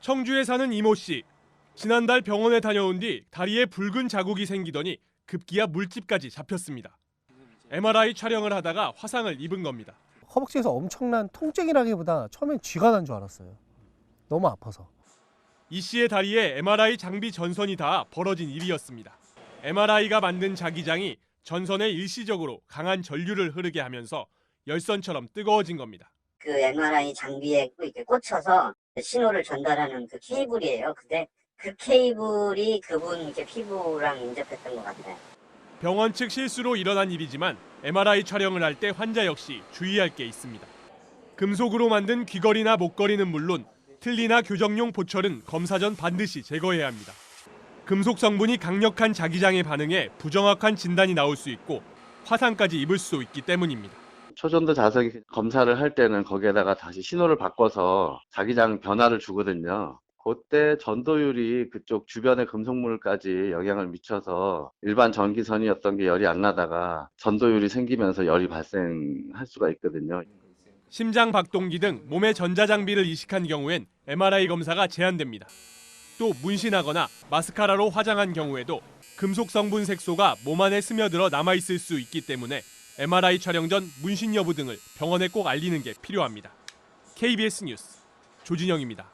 청주에 사는 이모 씨. 지난달 병원에 다녀온 뒤 다리에 붉은 자국이 생기더니 급기야 물집까지 잡혔습니다. MRI 촬영을 하다가 화상을 입은 겁니다. 허벅지에서 엄청난 통증이라기보다 처음엔 쥐가 난 줄 알았어요. 너무 아파서. 이 씨의 다리에 MRI 장비 전선이 닿아 벌어진 일이었습니다. MRI가 만든 자기장이 전선에 일시적으로 강한 전류를 흐르게 하면서 열선처럼 뜨거워진 겁니다. 그 MRI 장비에 이렇게 꽂혀서 신호를 전달하는 그 케이블이에요. 근데 그 케이블이 그분 이렇게 피부랑 인접했던 것 같아요. 병원 측 실수로 일어난 일이지만 MRI 촬영을 할 때 환자 역시 주의할 게 있습니다. 금속으로 만든 귀걸이나 목걸이는 물론 틀니나 교정용 보철은 검사 전 반드시 제거해야 합니다. 금속 성분이 강력한 자기장에 반응해 부정확한 진단이 나올 수 있고 화상까지 입을 수 있기 때문입니다. 초전도 자석이 검사를 할 때는 거기에다가 다시 신호를 바꿔서 자기장 변화를 주거든요. 그때 전도율이 그쪽 주변의 금속물까지 영향을 미쳐서 일반 전기선이었던 게 열이 안 나다가 전도율이 생기면서 열이 발생할 수가 있거든요. 심장 박동기 등 몸의 전자장비를 이식한 경우엔 MRI 검사가 제한됩니다. 또 문신하거나 마스카라로 화장한 경우에도 금속 성분 색소가 몸 안에 스며들어 남아 있을 수 있기 때문에 MRI 촬영 전 문신 여부 등을 병원에 꼭 알리는 게 필요합니다. KBS 뉴스 조진영입니다.